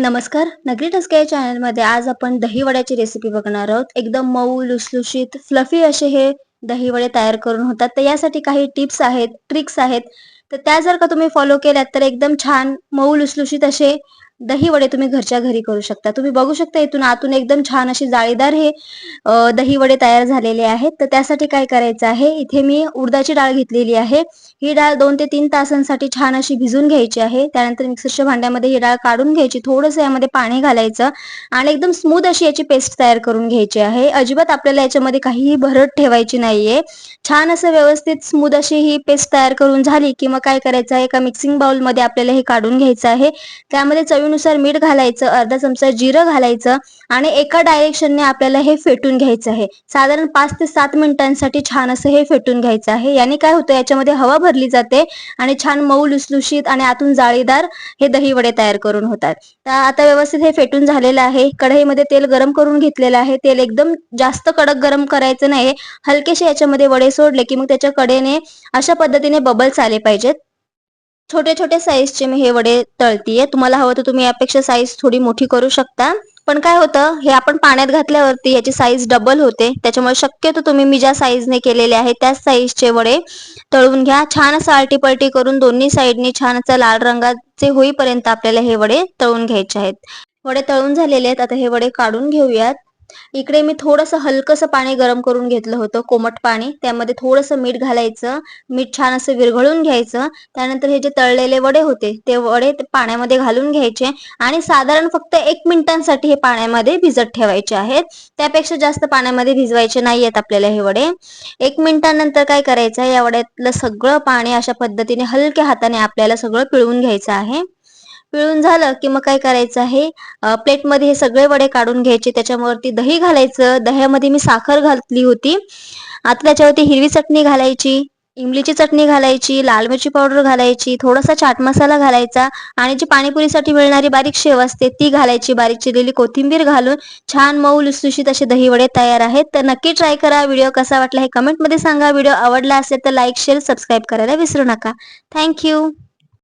नमस्कार. नगरी ठसके या चॅनलमध्ये आज आपण दही वड्याची रेसिपी बघणार आहोत. एकदम मऊ लुसलुशीत फ्लफी असे हे दही वडे तयार करून होतात. तर यासाठी काही टिप्स आहेत ट्रिक्स आहेत. तर त्या जर का तुम्ही फॉलो केल्यात तर एकदम छान मऊ लुसलुशीत असे दही वडे तुम्ही घरच्या घरी करू शकता. तुम्ही बघू शकता इथून आतून एकदम छान अशी जाळीदार हे दही वडे तयार झालेले आहेत. तर त्यासाठी काय करायचं आहे? इथे मी उडदाची डाळ घेतलेली आहे. ही डाळ दोन ते तीन तासांसाठी छान अशी भिजून घ्यायची आहे. त्यानंतर मिक्सरच्या भांड्यामध्ये ही डाळ काढून घ्यायची. थोडंसं यामध्ये पाणी घालायचं आणि एकदम स्मूथ अशी याची पेस्ट तयार करून घ्यायची आहे. अजिबात आपल्याला याच्यामध्ये काहीही भरट ठेवायची नाहीये. छान असं व्यवस्थित स्मूथ अशी ही पेस्ट तयार करून झाली की मग काय करायचं आहे? एका मिक्सिंग बाउलमध्ये आपल्याला हे काढून घ्यायचं आहे. त्यामध्ये चवीनुसार मीठ घालायचं अर्धा चमचा जिरं घालायचं आणि एका डायरेक्शनने आपल्याला हे फेटून घ्यायचं आहे. साधारण पाच ते सात मिनिटांसाठी छान असं हे फेटून घ्यायचं आहे. याने काय होतं याच्यामध्ये हवा भरली जाते आणि छान मऊ लुसलुशीत आणि आतून जाळीदार हे दही वडे तयार करून होतात. तर आता व्यवस्थित हे फेटून झालेलं आहे. कढईमध्ये तेल गरम करून घेतलेलं आहे. तेल एकदम जास्त कडक गरम करायचं नाही हलकेसे याच्यामध्ये वडे सोडले की मग त्याच्या कडेने अशा पद्धतीने बबल्स आले पाहिजेत. छोटे छोटे साईजचे मी हे वडे तळतीये. तुम्हाला हवं तर तुम्ही यापेक्षा साईज थोडी मोठी करू शकता. पण काय होतं हे आपण पाण्यात घातल्यावरती याची साईज डबल होते. त्याच्यामुळे शक्यतो तुम्ही मी ज्या साईजने केलेले आहे त्याच साईजचे वडे तळून घ्या. छान असं आलटीपलटी करून दोन्ही साईडनी छान असं लाल रंगाचे होईपर्यंत आपल्याला हे वडे तळून घ्यायचे आहेत. वडे तळून झालेले आहेत. आता हे वडे काढून घेऊयात. इकडे मी थोडंसं हलकंसं पाणी गरम करून घेतलं होतं कोमट पाणी. त्यामध्ये थोडंसं मीठ घालायचं. मीठ छान असं विरघळून घ्यायचं. त्यानंतर हे जे तळलेले वडे होते ते वडे पाण्यामध्ये घालून घ्यायचे आणि साधारण फक्त एक मिनिटांसाठी हे पाण्यामध्ये भिजत ठेवायचे आहेत. त्यापेक्षा जास्त पाण्यामध्ये भिजवायचे नाही आहेत आपल्याला हे वडे. एक मिनिटानंतर काय करायचं आहे या वड्यातलं सगळं पाणी अशा पद्धतीने हलक्या हाताने आपल्याला सगळं पिळून घ्यायचं आहे. पिळून झालं की मग काय करायचं आहे? प्लेटमध्ये हे सगळे वडे काढून घ्यायचे. त्याच्यावरती दही घालायचं. दह्यामध्ये मी साखर घातली होती. आता त्याच्यावरती हिरवी चटणी घालायची इमलीची चटणी घालायची लाल मिरची पावडर घालायची थोडासा चाट मसाला घालायचा आणि जी पाणीपुरीसाठी मिळणारी बारीक शेव असते ती घालायची. बारीक चिरलेली कोथिंबीर घालून छान मऊ लुसलुशीत असे दही वडे तयार आहेत. तर नक्की ट्राय करा. व्हिडिओ कसा वाटला हे कमेंटमध्ये सांगा. व्हिडिओ आवडला असेल तर लाईक शेअर सबस्क्राईब करायला विसरू नका. थँक्यू